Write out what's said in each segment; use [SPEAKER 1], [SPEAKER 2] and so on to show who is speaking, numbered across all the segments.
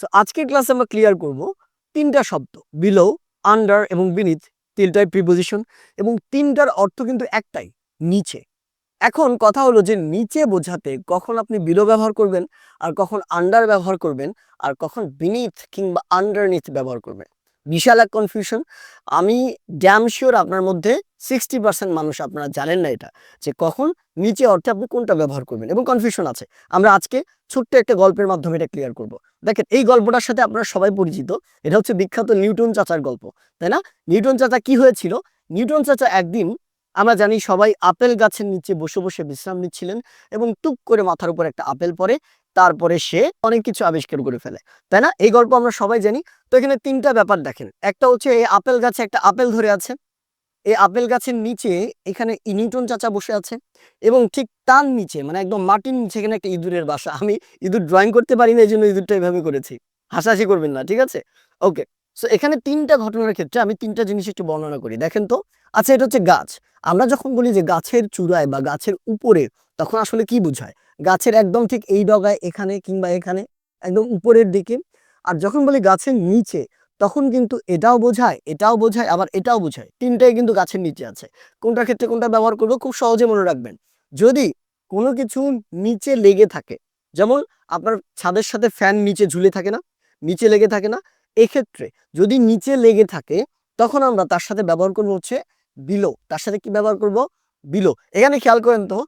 [SPEAKER 1] So আজকের ক্লাসে আমরা ক্লিয়ার করব তিনটা শব্দ বিলো আন্ডার এবং বিনিথ তিনটাই প্রিপোজিশন এবং তিনটার অর্থ কিন্তু একটাই, নিচে। এখন কথা হলো যে নিচে বোঝাতে কখন আপনি বিলো ব্যবহার করবেন আর কখন আন্ডার ব্যবহার করবেন আর কখন বিনিথ কিংবা আন্ডারনিথ ব্যবহার করবেন। বিশাল এক কনফিউশন আমি ড্যাম শিওর আপনার মধ্যে সিক্সটি পার্সেন্ট মানুষ আপনারা জানেন না এটা, যে কখন, নিচে অর্থে আপনি কোনটা ব্যবহার করবেন এবং কনফিউশন আছে। আমরা আজকে ছোট্ট একটা গল্পের মাধ্যমে এটা ক্লিয়ার করব। দেখেন, এই গল্পটার সাথে আপনারা সবাই পরিচিত। এটা হচ্ছে বিখ্যাত নিউটন চাচার গল্প, তাই না? নিউটন চাচা কি হয়েছিল? নিউটন চাচা একদিন, আমরা জানি সবাই আপেল গাছের নিচে বসে বসে বিশ্রাম নিচ্ছিলেন এবং টুক করে মাথার উপর একটা আপেল পরে তারপরে সে অনেক কিছু আবিষ্কার করে ফেলে, তাই না? এই গল্প আমরা সবাই জানি। তো এখানে তিনটা ব্যাপার দেখেন। একটা হচ্ছে এই আপেল গাছে একটা আপেল ধরে আছে এই আপেল গাছের নিচে এখানে ই- নিউটন চাচা বসে আছে এবং ঠিক তার নিচে মানে একদম মাটির নিচে এখানে একটা ইঁদুরের বাসা। আমি ইঁদুর ড্রয়িং করতে পারি না এই জন্য ইঁদুরটা এভাবে করেছি। হাসাহাসি করবেন না, ঠিক আছে? ওকে সো এখানে তিনটা ঘটনার ক্ষেত্রে আমি তিনটা জিনিস একটু বর্ণনা করি। দেখেন তো আচ্ছা এটা হচ্ছে গাছ। আমরা যখন বলি যে গাছের চূড়ায় বা গাছের উপরে, তখন আসলে কি বোঝায়? গাছের একদম ঠিক এই ডগায় এখানে কিংবা এখানে, একদম উপরের দিকে। আর যখন বলি গাছের নিচে তখন কিন্তু এটাও বোঝায় এটাও বোঝায়, আবার এটাও বোঝায়। তিনটাই কিন্তু গাছের নিচে আছে। কোনটার ক্ষেত্রে কোনটা ব্যবহার করব খুব সহজে মনে রাখবেন। যদি কোনো কিছু নিচে লেগে থাকে, যেমন আপনার ছাদের সাথে ফ্যান নিচে ঝুলে থাকে না, নিচে লেগে থাকে না, এক্ষেত্রে যদি নিচে লেগে থাকে, তখন আমরা তার সাথে ব্যবহার করব হচ্ছে বিলো তার সাথে কি ব্যবহার করব? বিলো এখানে খেয়াল করেন তো,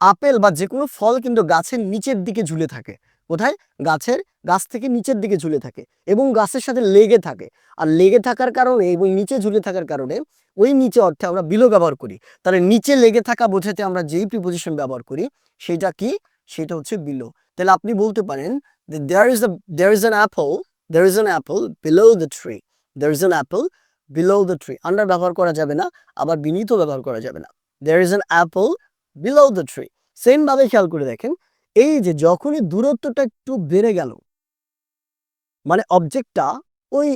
[SPEAKER 1] আপেল বা যে কোনো ফল কিন্তু গাছের নিচের দিকে ঝুলে থাকে। কোথায়? গাছের গাছ থেকে নিচের দিকে ঝুলে থাকে এবং গাছের সাথে লেগে থাকে। আর লেগে থাকার কারণে এবং নিচে ঝুলে থাকার কারণে ওই নিচে অর্থে আমরা বিলো ব্যবহার করি। তাহলে নিচে লেগে থাকা বোঝাতে আমরা যেই প্রিপোজিশন ব্যবহার করি, সেটা কি? সেটা হচ্ছে বিলো। তাহলে আপনি বলতে পারেন there is apple there is an apple below the tree there is an apple below the tree under ব্যবহার করা যাবে না, আবার বিনীত ব্যবহার করা যাবে না। There is an apple below the tree same ভাবে খেয়াল করে দেখেন এই যে যখনই দূরত্বটা একটু বেড়ে গেল মানে অবজেক্টটা ওই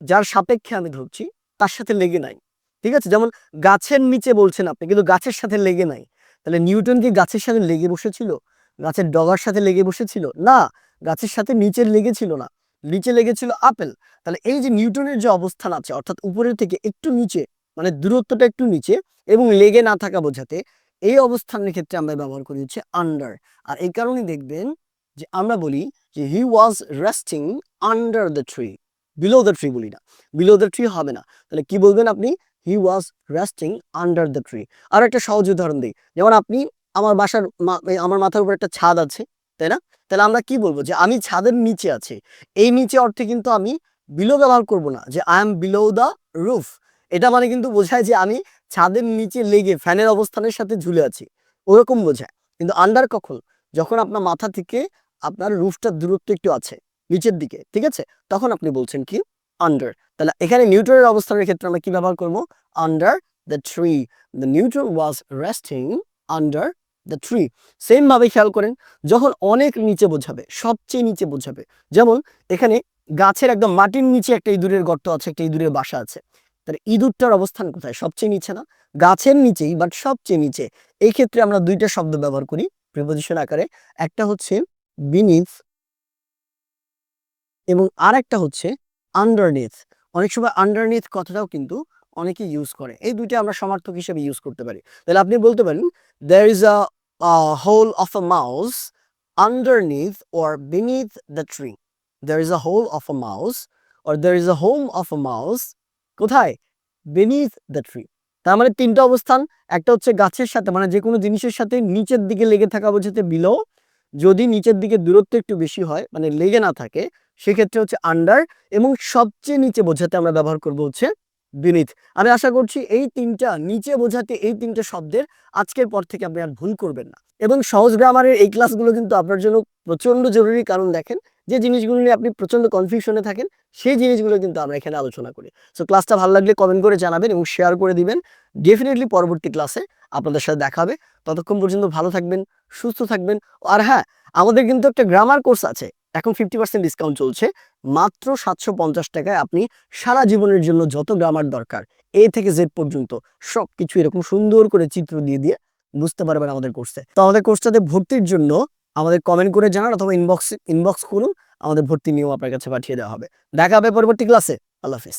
[SPEAKER 1] যার সাপেক্ষে আমি ধরছি, তার সাথে লেগে নাই। ঠিক আছে? যেমন গাছের নিচে বলছেন আপনি, কিন্তু গাছের সাথে লেগে নাই। তাহলে নিউটন কি গাছের সাথে লেগে বসেছিল? গাছের ডগার সাথে লেগে বসেছিল? না, গাছের সাথে নিচে লেগেছিল না। নিচে লেগেছিল আপেল। তাহলে এই যে নিউটনের যে অবস্থান আছে, অর্থাৎ উপরের থেকে একটু নিচে মানে দূরত্বটা একটু নিচে এবং লেগে না থাকা বোঝাতে এই অবস্থানের ক্ষেত্রে আমরা ব্যবহার করি হচ্ছে আন্ডার আর এই কারণে দেখবেন যে আমরা বলি যে he was resting under the tree below the tree বলি না। বিলো দ্য ট্রি হবে না। তাহলে কি বলবেন আপনি? He was resting under the tree আর একটা সহজ উদাহরণ দিই। যেমন আপনি আমার বাসার আমার মাথার উপর একটা ছাদ আছে, তাই না? তাহলে আমরা কি বলব? যে আমি ছাদের নিচে আছি। এই নিচে অর্থে কিন্তু আমি বিলো ব্যবহার করব না। যে I am below the roof এটা মানে কিন্তু বোঝায় যে আমি ছাদের নিচে লেগে ফ্যানের অবস্থানের সাথে ঝুলে আছি, ওরকম বোঝায়। কিন্তু আন্ডার কখন? যখন আপনার মাথা থেকে আপনার রুফটার দূরত্ব একটু আছে, নিচের দিকে, ঠিক আছে? তখন আপনি বলছেন কি? আন্ডার তাহলে এখানে নিউটনের অবস্থানের ক্ষেত্রে আমরা কি ব্যবহার করব? Under the tree the Newton was resting under the tree same ভাবে খেয়াল করেন, যখন অনেক নিচে বোঝাবে, সবচেয়ে নিচে বোঝাবে, যেমন এখানে গাছের একদম মাটির নিচে একটা ইঁদুরের গর্ত আছে, একটা ইঁদুরের বাসা আছে। তাহলে ইঁদুরটার অবস্থান কোথায়? সবচেয়ে নিচে না? গাছের নিচেই বাট সবচেয়ে নিচে। এই ক্ষেত্রে আমরা দুইটা শব্দ ব্যবহার করি প্রিপোজিশন আকারে। একটা হচ্ছে বিনিথ এবং আর একটা হচ্ছে আন্ডারনিথ অনেক সময় আন্ডারনিথ কথাটাও কিন্তু অনেকে ইউজ করে। এই দুইটা আমরা সমার্থক হিসেবে ইউজ করতে পারি। তাহলে আপনি বলতে পারেন there is a hole of a mouse underneath or beneath the tree. There is a hole of a mouse or there is a home of a mouse কোথায়? beneath দ্য ট্রি তার মানে তিনটা অবস্থান, একটা হচ্ছে গাছের সাথে মানে যে কোনো জিনিসের সাথে নিচের দিকে লেগে থাকা বোঝাতে বিলো যদি নিচের দিকে দূরত্ব একটু বেশি হয় মানে লেগে না থাকে, সেক্ষেত্রে হচ্ছে আন্ডার এবং সবচেয়ে নিচে বোঝাতে আমরা ব্যবহার করব হচ্ছে বিনিথ আমি আশা করছি এই তিনটা, নিচে বোঝাতে এই তিনটা শব্দের আজকের পর থেকে আপনি আর ভুল করবেন না। এবং সহজ গ্রামারের এই ক্লাসগুলো কিন্তু আপনার জন্য প্রচণ্ড জরুরি, কারণ দেখেন যে জিনিসগুলো নিয়ে আপনি প্রচণ্ড কনফিউশনে থাকেন, সেই জিনিসগুলো কিন্তু আমরা এখানে আলোচনা করি। সো ক্লাসটা ভালো লাগলে কমেন্ট করে জানাবেন এবং শেয়ার করে দিবেন। ডেফিনেটলি পরবর্তী ক্লাসে আপনাদের সাথে দেখা হবে। ততক্ষণ পর্যন্ত ভালো থাকবেন, সুস্থ থাকবেন। আর হ্যাঁ আমাদের কিন্তু একটা গ্রামার কোর্স আছে। এখন ফিফটি পার্সেন্ট ডিসকাউন্ট চলছে। মাত্র সাতশো পঞ্চাশ টাকায় আপনি সারা জীবনের জন্য যত গ্রামার দরকার এ থেকে জেড পর্যন্ত সব কিছু এরকম সুন্দর করে চিত্র দিয়ে দিয়ে বুঝতে পারবেন আমাদের কোর্সে তো আমাদের কোর্সটাতে ভর্তির জন্য আমাদের কমেন্ট করে জানান অথবা ইনবক্স ইনবক্স করুন আমাদের ভর্তি নিয়ম আপনার কাছে পাঠিয়ে দেওয়া হবে। দেখা হবে পরবর্তী ক্লাসে আল্লাহ হাফিজ।